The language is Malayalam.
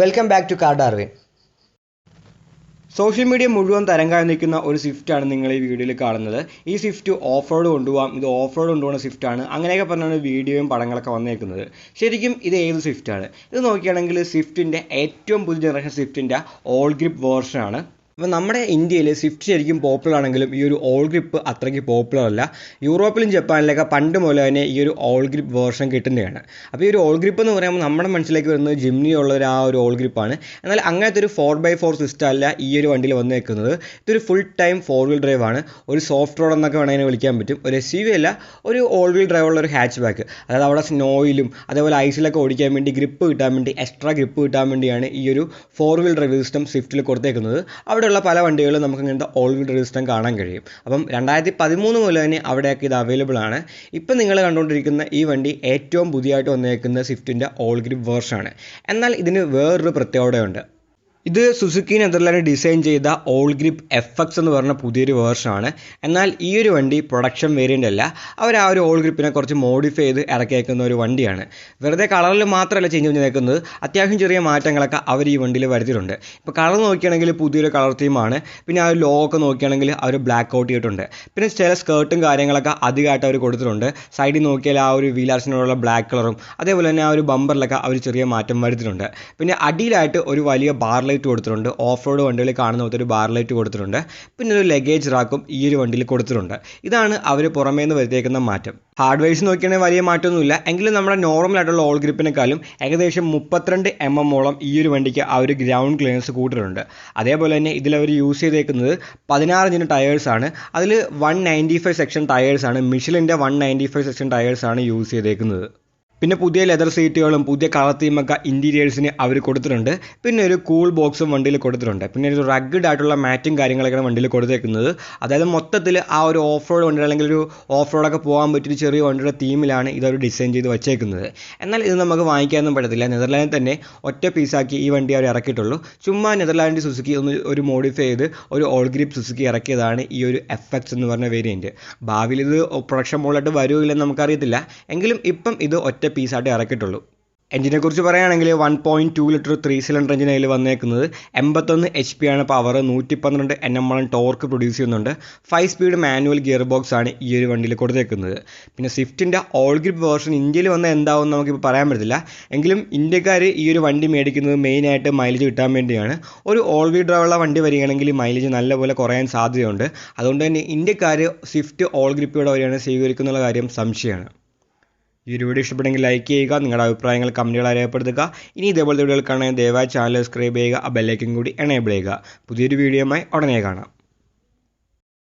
Welcome back to car Darwin social media മുഴുവൻ തരംഗായി നിൽക്കുന്ന ഒരു സ്വിഫ്റ്റാണ് നിങ്ങൾ ഈ വീഡിയോയിൽ കാണുന്നത്. ഈ സ്വിഫ്റ്റ് ഓഫ് റോഡ് കൊണ്ടുപോകാം ഇത് ഓഫ് റോഡ് കൊണ്ടുപോകുന്ന സ്വിഫ്റ്റാണ് അങ്ങനെയൊക്കെ പറഞ്ഞാണ് വീഡിയോയും പടങ്ങളൊക്കെ വന്നേക്കുന്നത്. ശരിക്കും ഇത് ഏത് സ്വിഫ്റ്റാണ് ഇത് നോക്കുകയാണെങ്കിൽ സ്വിഫ്റ്റിന്റെ ഏറ്റവും പുതിയ ജനറേഷൻ സ്വിഫ്റ്റിന്റെ ഓൾ ഗ്രിപ്പ് വേർഷനാണ് അപ്പോൾ നമ്മുടെ ഇന്ത്യയിൽ സ്വിഫ്റ്റ് ശരിക്കും പോപ്പുലർ ആണെങ്കിലും ഈ ഒരു ഓൾ ഗ്രിപ്പ് അത്രയ്ക്ക് പോപ്പുലർ അല്ല. യൂറോപ്പിലും ജപ്പാനിലൊക്കെ പണ്ട് മുതൽ തന്നെ ഈ ഒരു ഓൾ ഗ്രിപ്പ് വേർഷൻ കിട്ടുന്നതാണ്. അപ്പോൾ ഈ ഒരു ഓൾ ഗ്രിപ്പ് എന്ന് പറയുമ്പോൾ നമ്മുടെ മനസ്സിലേക്ക് വരുന്നത് ജിംനി ഉള്ള ഒരു ആ ഒരു ഓൾ ഗ്രിപ്പാണ് എന്നാൽ അങ്ങനത്തെ ഒരു ഫോർ ബൈ ഫോർ സിസ്റ്റം അല്ല ഈ ഒരു വണ്ടിയിൽ വന്നേക്കുന്നത്. ഇതൊരു full time four wheel drive ആണ്. ഒരു സോഫ്റ്റ് റോഡ് എന്നൊക്കെ വേണമെങ്കിൽ വിളിക്കാൻ പറ്റും. ഒരു എസ് യു വി അല്ല ഒരു ഓൾ വീൽ ഡ്രൈവ് ഉള്ള ഒരു ഹാച്ച് ബാക്ക് അതായത് അവിടെ സ്നോയിലും അതേപോലെ ഐസിലൊക്കെ ഓടിക്കാൻ വേണ്ടി ഗ്രിപ്പ് കിട്ടാൻ വേണ്ടി എക്സ്ട്രാ ഗ്രിപ്പ് കിട്ടാൻ വേണ്ടിയാണ് ഈ ഒരു ഫോർ വീൽ ഡ്രൈവ് സിസ്റ്റം സ്വിഫ്റ്റിൽ കൊടുത്തേക്കുന്നത്. അവിടെയുള്ള പല വണ്ടികളും നമുക്ക് ഇങ്ങനത്തെ ഓൾ വീൽ ഡ്രൈവ് സിസ്റ്റം കാണാൻ കഴിയും. അപ്പം രണ്ടായിരത്തി പതിമൂന്ന് മുതൽ തന്നെ അവിടെയൊക്കെ ഇത് അവൈലബിൾ ആണ്. ഇപ്പം നിങ്ങൾ കണ്ടുകൊണ്ടിരിക്കുന്ന ഈ വണ്ടി ഏറ്റവും പുതിയതായിട്ട് വന്നേക്കുന്ന സ്വിഫ്റ്റിന്റെ ഓൾ ഗ്രിപ്പ് വേർഷനാണ് എന്നാൽ ഇതിന് വേറൊരു പ്രത്യേകതയുണ്ട്. ഇത് സുസുക്കി നെതർലാൻഡ് ഡിസൈൻ ചെയ്ത ഓൾ ഗ്രിപ്പ് എഫ് എക്സ് എന്ന് പറഞ്ഞ പുതിയൊരു വേർഷനാണ് എന്നാൽ ഈ ഒരു വണ്ടി പ്രൊഡക്ഷൻ വേരിയന്റ് അല്ല. അവർ ആ ഒരു ഓൾ ഗ്രിപ്പിനെ കുറച്ച് മോഡിഫൈ ചെയ്ത് ഇറക്കിയേക്കുന്ന ഒരു വണ്ടിയാണ്. വെറുതെ കളറിൽ മാത്രമല്ല ചേഞ്ച് ചെയ്തേക്കുന്നത് അത്യാവശ്യം ചെറിയ മാറ്റങ്ങളൊക്കെ അവർ ഈ വണ്ടിയിൽ വരുത്തിയിട്ടുണ്ട്. ഇപ്പോൾ കളർ നോക്കിയാണെങ്കിൽ പുതിയൊരു കളർ തീമാണ് പിന്നെ ആ ഒരു ലോ ഒക്കെ അവർ ബ്ലാക്ക് ഔട്ട് ചെയ്തിട്ടുണ്ട് പിന്നെ ചില സ്കേർട്ടും കാര്യങ്ങളൊക്കെ അധികമായിട്ട് അവർ കൊടുത്തിട്ടുണ്ട്. സൈഡിൽ നോക്കിയാൽ ആ ഒരു വീലാർസിനോടുള്ള ബ്ലാക്ക് കളറും അതേപോലെ തന്നെ ആ ഒരു ബമ്പറിലൊക്കെ അവർ ചെറിയ മാറ്റം വരുത്തിയിട്ടുണ്ട്. പിന്നെ അടിയിലായിട്ട് ഒരു വലിയ ബാർ ലൈറ്റ് കൊടുത്തിട്ടുണ്ട്. ഓഫ് റോഡ് വണ്ടികളിൽ കാണുന്ന പോലത്തെ ഒരു ബാർ ലൈറ്റ് കൊടുത്തിട്ടുണ്ട്. പിന്നെ ഒരു ലഗേജ് റാക്കും ഈ ഒരു വണ്ടിയിൽ കൊടുത്തിട്ടുണ്ട്. ഇതാണ് അവർ പുറമേ നിന്ന് വരുത്തിയേക്കുന്ന മാറ്റം. ഹാർഡ്വെയർസ് നോക്കിയാണെങ്കിൽ വലിയ മാറ്റമൊന്നുമില്ല. എങ്കിലും നമ്മുടെ നോർമൽ ആയിട്ടുള്ള ഓൾ ഗ്രിപ്പിനെക്കാളും ഏകദേശം മുപ്പത്തിരണ്ട് എം എം ഓളം ഈ ഒരു വണ്ടിക്ക് ആ ഒരു ഗ്രൗണ്ട് ക്ലിയറൻസ് കൂട്ടിട്ടുണ്ട് അതേപോലെ തന്നെ ഇതിൽ അവർ യൂസ് ചെയ്തേക്കുന്നത് പതിനാറ് ഇഞ്ചിന് ടയേഴ്സാണ് അതിൽ വൺ നയന്റി ഫൈവ് സെക്ഷൻ ടയേഴ്സാണ് മിഷലിന്റെ വൺ നയന്റി ഫൈവ് സെക്ഷൻ ടയേഴ്സാണ് യൂസ് ചെയ്തേക്കുന്നത്. പിന്നെ പുതിയ ലെതർ സീറ്റുകളും പുതിയ കളർ തീമൊക്കെ ഇന്റീരിയേഴ്സിന് അവർ കൊടുത്തിട്ടുണ്ട്. പിന്നെ ഒരു കൂൾ ബോക്സും വണ്ടിയിൽ കൊടുത്തിട്ടുണ്ട്. പിന്നെ ഒരു റഗ്ഡ് ആയിട്ടുള്ള മാറ്റും കാര്യങ്ങളൊക്കെയാണ് വണ്ടിയിൽ കൊടുത്തേക്കുന്നത്. അതായത് മൊത്തത്തിൽ ആ ഒരു ഓഫ് റോഡ് വണ്ടി അല്ലെങ്കിൽ ഒരു ഓഫ് റോഡൊക്കെ പോകാൻ പറ്റിയ ചെറിയ വണ്ടിയുടെ തീമിലാണ് ഇതൊരു ഡിസൈൻ ചെയ്ത് വെച്ചേക്കുന്നത്. എന്നാൽ ഇത് നമുക്ക് വാങ്ങിക്കാനൊന്നും പറ്റത്തില്ല. നെതർലാൻഡിൽ തന്നെ ഒറ്റ പീസാക്കി ഈ വണ്ടി അവർ ഇറക്കിയിട്ടുള്ളൂ. ചുമ്മാ നെതർലാൻഡ് സുസുക്കി ഒന്ന് ഒരു മോഡിഫൈ ചെയ്ത് ഒരു ഓൾ ഗ്രിപ്പ് സുസുക്കി ഇറക്കിയതാണ് ഈ ഒരു എഫ് എന്ന് പറഞ്ഞ വേരിയന്റ് ഭാവിയിൽ ഇത് പ്രൊഡക്ഷൻ മോളായിട്ട് വരുമോ ഇല്ലെന്ന് നമുക്കറിയത്തില്ല. എങ്കിലും ഇപ്പം ഇത് ഒറ്റ പീസായിട്ട് ഇറക്കിയിട്ടുള്ളൂ. എഞ്ചിനെ കുറിച്ച് പറയുകയാണെങ്കിൽ one point two litre three cylinder engine അതിൽ വന്നേക്കുന്നത് എൺപത്തൊന്ന് എച്ച് പി ആണ് പവർ നൂറ്റി പന്ത്രണ്ട് N M M torque produce ചെയ്യുന്നുണ്ട്. Five speed manual gear box ആണ് ഈ ഒരു വണ്ടിയിൽ കൊടുത്തേക്കുന്നത്. പിന്നെ സ്വിഫ്റ്റിന്റെ ഓൾ ഗ്രിപ്പ് വേർഷൻ ഇന്ത്യയിൽ വന്ന എന്താവും നമുക്കിപ്പോൾ പറയാൻ പറ്റില്ല എങ്കിലും ഇന്ത്യക്കാർ ഈ ഒരു വണ്ടി മേടിക്കുന്നത് മെയിനായിട്ട് മൈലേജ് കിട്ടാൻ വേണ്ടിയാണ്. ഒരു ഓൾ വീൽ ഡ്രൈവുള്ള വണ്ടി വരികയാണെങ്കിൽ മൈലേജ് നല്ലപോലെ കുറയാൻ സാധ്യതയുണ്ട്. അതുകൊണ്ട് തന്നെ ഇന്ത്യക്കാർ സ്വിഫ്റ്റ് ഓൾ ഗ്രിപ്പിയുടെ വരെയാണ് സ്വീകരിക്കുന്നുള്ള കാര്യം സംശയമാണ്. ഈ വീഡിയോ ഇഷ്ടപ്പെട്ടെങ്കിൽ ലൈക്ക് ചെയ്യുക നിങ്ങളുടെ അഭിപ്രായങ്ങൾ കമന്റുകൾ രേഖപ്പെടുത്തുക ഇനി ഇതേപോലത്തെ വീഡിയോകൾ കാണാൻ ദയവായി ചാനൽ സബ്സ്ക്രൈബ് ചെയ്യുക ആ ബെല്ലൈക്കും കൂടി എനേബിൾ ചെയ്യുക. പുതിയൊരു വീഡിയോയുമായി ഉടനെ കാണാം.